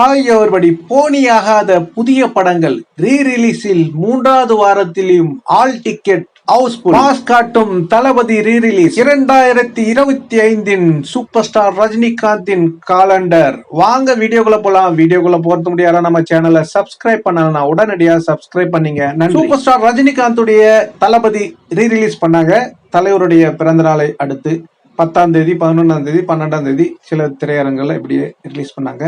Hi everybody போனியாகாத புதிய படங்கள் ரீ ரிலீஸில் மூன்றாவது வாரத்திலும் ஆல் டிக்கெட் ஹவுஸ்ஃபுல். மாஸ் காட்டும் தளபதி ரீ ரிலீஸ் இரண்டாயிரத்தி இருபத்தி ஐந்தின் சூப்பர் ஸ்டார் ரஜினிகாந்தின் காலண்டர். வாங்க வீடியோக்குள்ள போலாம். வீடியோக்குள்ள போறது முடியாத நம்ம சேனலை சப்ஸ்கிரைப் பண்ணலாம் உடனடியா சப்ஸ்கிரைப் பண்ணீங்க. சூப்பர் ஸ்டார் ரஜினிகாந்துடைய தளபதி ரீ ரிலீஸ் பண்ணாங்க. தலைவருடைய பிறந்த நாளை அடுத்து பத்தாம் தேதி பதினொன்றாம் தேதி பன்னெண்டாம் தேதி சில திரையரங்குகள்ல இப்படியே ரிலீஸ் பண்ணாங்க.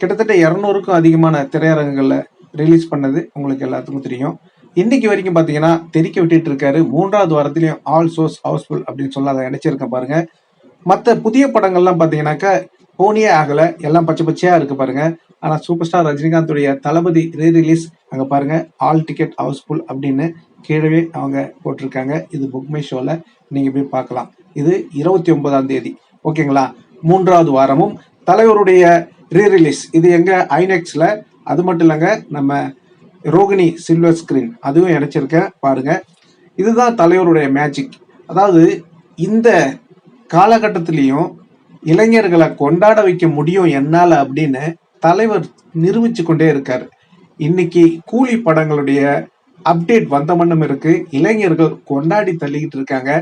கிட்டத்தட்ட இரநூறுக்கும் அதிகமான திரையரங்குகளில் ரிலீஸ் பண்ணது உங்களுக்கு எல்லாத்துக்கும் தெரியும். இன்னைக்கு வரைக்கும் பார்த்தீங்கன்னா தெறிக்க விட்டுட்டு இருக்காரு. மூன்றாவது வாரத்திலையும் ஆல் சோர்ஸ் ஹவுஸ்ஃபுல் அப்படின்னு சொல்லி அதை நினைச்சிருக்கேன் பாருங்க. மற்ற புதிய படங்கள்லாம் பார்த்தீங்கன்னாக்கா போனியே ஆகலை. எல்லாம் பச்சை பச்சையாக இருக்கு பாருங்க. ஆனால் சூப்பர் ஸ்டார் ரஜினிகாந்துடைய தளபதி ரீ ரிலீஸ் அங்கே பாருங்க. ஆல் டிக்கெட் ஹவுஸ்ஃபுல் அப்படின்னு கீழவே அவங்க போட்டிருக்காங்க. இது புக்மை ஷோவில் நீங்கள் போய் பார்க்கலாம். இது இருபத்தி ஒன்பதாம் தேதி. ஓகேங்களா? மூன்றாவது வாரமும் தலைவருடைய ரீ ரிலீஸ் இது எங்க ஐநெக்ஸ்ல அது மட்டும் இல்லைங்க நம்ம ரோகிணி சில்வர் ஸ்கிரீன் அதுவும் இணைச்சிருக்கேன் பாருங்க. இதுதான் தலைவருடைய மேஜிக் அதாவது இந்த காலகட்டத்திலையும் இளைஞர்களை கொண்டாட வைக்க முடியும் என்னால் அப்படின்னு தலைவர் நிரூபிச்சு கொண்டே இருக்கார். இன்னைக்கு கூலி படங்களுடைய அப்டேட் வந்த மண்ணும் இருக்கு. இளைஞர்கள் கொண்டாடி தள்ளிக்கிட்டு இருக்காங்க.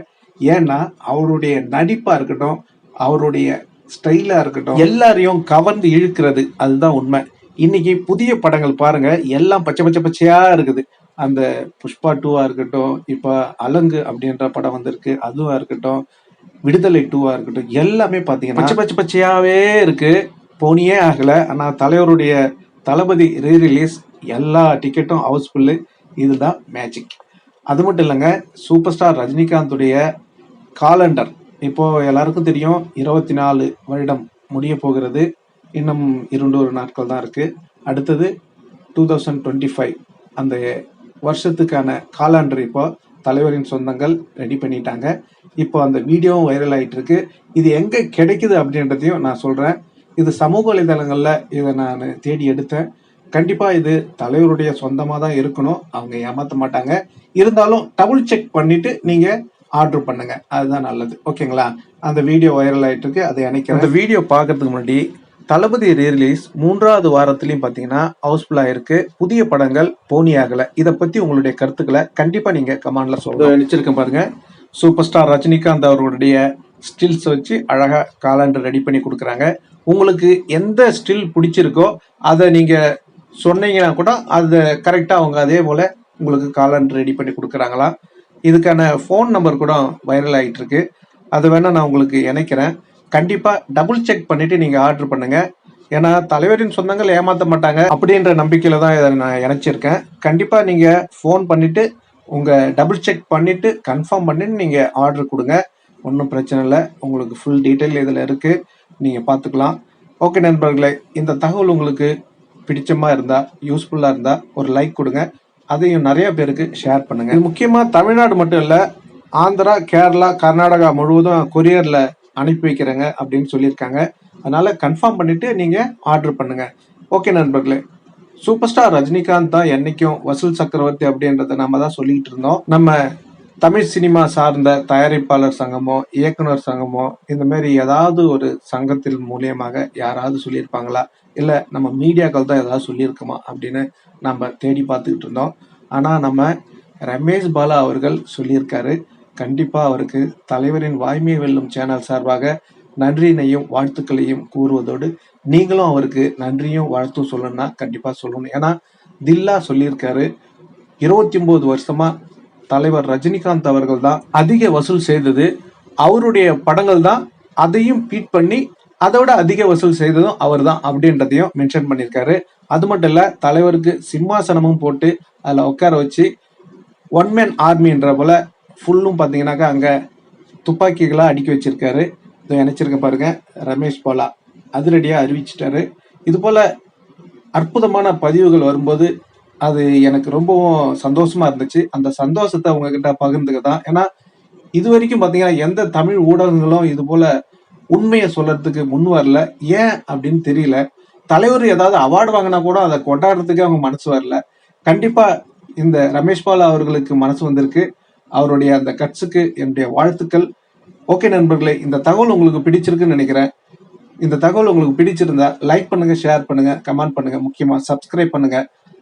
ஏன்னா அவருடைய நடிப்பாக இருக்கட்டும் அவருடைய ஸ்டைலா இருக்கட்டும். எல்லாரையும் கவர்ந்து இழுக்கிறது அதுதான் உண்மை. இன்னைக்கு புதிய படங்கள் பாருங்க எல்லாம் பச்சை பச்சை பச்சையா இருக்குது. அந்த புஷ்பா டூவா இருக்கட்டும் இப்ப அலங்கு அப்படின்ற படம் வந்திருக்கு அதுவா இருக்கட்டும் விடுதலை டூவா இருக்கட்டும் எல்லாமே பாத்தீங்கன்னா பச்சை பச்சை பச்சையாவே இருக்கு. போனியே ஆகல. ஆனா தலைவருடைய தளபதி ரீ ரிலீஸ் எல்லா டிக்கெட்டும் ஹவுஸ்ஃபுல்லு இதுதான் மேஜிக் அது மட்டும் இல்லைங்க சூப்பர் ஸ்டார் ரஜினிகாந்துடைய காலண்டர் இப்போ எல்லாருக்கும் தெரியும் இருபத்தி நாலு வருடம் முடிய போகிறது. இன்னும் இரண்டொரு நாட்கள் தான் இருக்கு. அடுத்தது டூ தௌசண்ட் டுவெண்ட்டி ஃபைவ் அந்த வருஷத்துக்கான காலாண்டர் இப்போ தலைவரின் சொந்தங்கள் ரெடி பண்ணிட்டாங்க. இப்போ அந்த வீடியோவும் வைரல் ஆயிட்டு இருக்கு இது எங்க கிடைக்குது அப்படின்றதையும் நான் சொல்றேன். இது சமூக வலைதளங்களில் இதை நான் தேடி எடுத்தேன். கண்டிப்பா இது தலைவருடைய சொந்தமாக தான் இருக்கணும். அவங்க ஏமாற்ற மாட்டாங்க. இருந்தாலும் டபுள் செக் பண்ணிட்டு நீங்கள் ஆர்டர் பண்ணுங்க. அதுதான் நல்லது. ஓகேங்களா? அந்த வீடியோ வைரல் ஆயிட்டு இருக்கு அதை இணைக்கிறேன். அந்த வீடியோ பார்க்கறதுக்கு முன்னாடி தளபதி ரிலீஸ் மூன்றாவது வாரத்திலையும் பார்த்தீங்கன்னா ஹவுஸ்ஃபுல்லாக இருக்கு புதிய படங்கள் போனி ஆகல இதை பத்தி உங்களுடைய கருத்துக்களை கண்டிப்பா நீங்க கமெண்ட்ல சொல்லுங்க நினைச்சிருக்கேன் பாருங்க. சூப்பர் ஸ்டார் ரஜினிகாந்த் அவர்களுடைய ஸ்டில்ஸ் வச்சு அழகா காலண்டர் ரெடி பண்ணி கொடுக்குறாங்க. உங்களுக்கு எந்த ஸ்டில் பிடிச்சிருக்கோ அதை நீங்க சொன்னீங்கன்னா கூட அதை கரெக்டாக அவங்க அதே போல உங்களுக்கு காலண்டர் ரெடி பண்ணி கொடுக்குறாங்களா? இதுக்கான ஃபோன் நம்பர் கூட வைரல் ஆகிட்டு இருக்கு அது வேணால் நான் உங்களுக்கு இணைக்கிறேன். கண்டிப்பாக டபுள் செக் பண்ணிவிட்டு நீங்கள் ஆர்டர் பண்ணுங்கள் ஏன்னா தலைவரின் சொந்தங்கள் ஏமாற்ற மாட்டாங்க அப்படின்ற நம்பிக்கையில் தான் இதை நான் இணைச்சிருக்கேன். கண்டிப்பாக நீங்கள் ஃபோன் பண்ணிவிட்டு உங்கள் டபுள் செக் பண்ணிவிட்டு கன்ஃபார்ம் பண்ணிட்டு நீங்கள் ஆர்டர் கொடுங்க. ஒன்றும் பிரச்சனை இல்லை. உங்களுக்கு ஃபுல் டீட்டெயில் இதில் இருக்குது நீங்கள் பார்த்துக்கலாம். ஓகே நண்பர்களே இந்த தகவல் உங்களுக்கு பிடிச்சமாக இருந்தால் யூஸ்ஃபுல்லாக இருந்தால் ஒரு லைக் கொடுங்க. அதையும் நிறைய பேருக்கு ஷேர் பண்ணுங்க. இது முக்கியமா தமிழ்நாடு மட்டும் இல்ல ஆந்திரா கேரளா கர்நாடகா முழுவதும் கொரியர்ல அனுப்பி வைக்கிறேங்க அப்படின்னு சொல்லியிருக்காங்க. அதனால கன்ஃபார்ம் பண்ணிட்டு நீங்க ஆர்டர் பண்ணுங்க. ஓகே நண்பர்களே. சூப்பர் ஸ்டார் ரஜினிகாந்த் தான் என்னைக்கும் வசூல் சக்கரவர்த்தி அப்படின்றத நம்ம தான் சொல்லிட்டு இருந்தோம். நம்ம தமிழ் சினிமா சார்ந்த தயாரிப்பாளர் சங்கமோ இயக்குனர் சங்கமோ இந்த மாதிரி ஏதாவது ஒரு சங்கத்தில் மூலியமாக யாராவது சொல்லியிருப்பாங்களா? இல்லை நம்ம மீடியாக்கள் தான் ஏதாவது சொல்லியிருக்குமா? அப்படின்னு நம்ம தேடி பார்த்துக்கிட்டு இருந்தோம். ஆனால் நம்ம ரமேஷ் பாலா அவர்கள் சொல்லியிருக்காரு. கண்டிப்பாக அவருக்கு தலைவரின் வாய்மை வெல்லும் சேனல் சார்பாக நன்றியினையும் வாழ்த்துக்களையும் கூறுவதோடு நீங்களும் அவருக்கு நன்றியும் வாழ்த்தும் சொல்லணும்னா கண்டிப்பாக சொல்லணும். ஏன்னா தில்லா சொல்லியிருக்காரு இருபத்தி ஒம்பது வருஷமாக தலைவர் ரஜினிகாந்த் அவர்கள் தான் அதிக வசூல் செய்தது. அவருடைய படங்கள் தான் அதையும் பீட் பண்ணி அதோட அதிக வசூல் செய்ததும் அவர் தான் அப்படின்றதையும் மென்ஷன் பண்ணியிருக்காரு. அது மட்டும் இல்ல தலைவருக்கு சிம்மாசனமும் போட்டு அதில் உட்கார வச்சு ஒன் மேன் ஆர்மின்ற போல ஃபுல்லும் பார்த்தீங்கன்னாக்கா அங்கே துப்பாக்கிகளாக அடுக்கி வச்சிருக்காரு. இதை நினைச்சிருக்க பாருங்க ரமேஷ் பாலா. அதிரடியாக அறிவிச்சிட்டாரு. இது போல அற்புதமான பதிவுகள் வரும்போது அது எனக்கு ரொம்பவும் சந்தோஷமா இருந்துச்சு. அந்த சந்தோஷத்தை உங்ககிட்ட பகிர்ந்துக்க தான் ஏன்னா இது வரைக்கும் பார்த்தீங்கன்னா எந்த தமிழ் ஊடகங்களும் இது போல உண்மையை சொல்றதுக்கு முன் வரல. ஏன் அப்படின்னு தெரியல. தலைவர் ஏதாவது அவார்டு வாங்கினா கூட அதை கொண்டாடுறதுக்கு அவங்க மனசு வரல. கண்டிப்பா இந்த ரமேஷ் பாலா அவர்களுக்கு மனசு வந்திருக்கு. அவருடைய அந்த கட்ஸுக்கு என்னுடைய வாழ்த்துக்கள். ஓகே நண்பர்களே இந்த தகவல் உங்களுக்கு பிடிச்சிருக்குன்னு நினைக்கிறேன். இந்த தகவல் உங்களுக்கு பிடிச்சிருந்தா லைக் பண்ணுங்க ஷேர் பண்ணுங்க கமெண்ட் பண்ணுங்க. முக்கியமா சப்ஸ்கிரைப் பண்ணுங்க.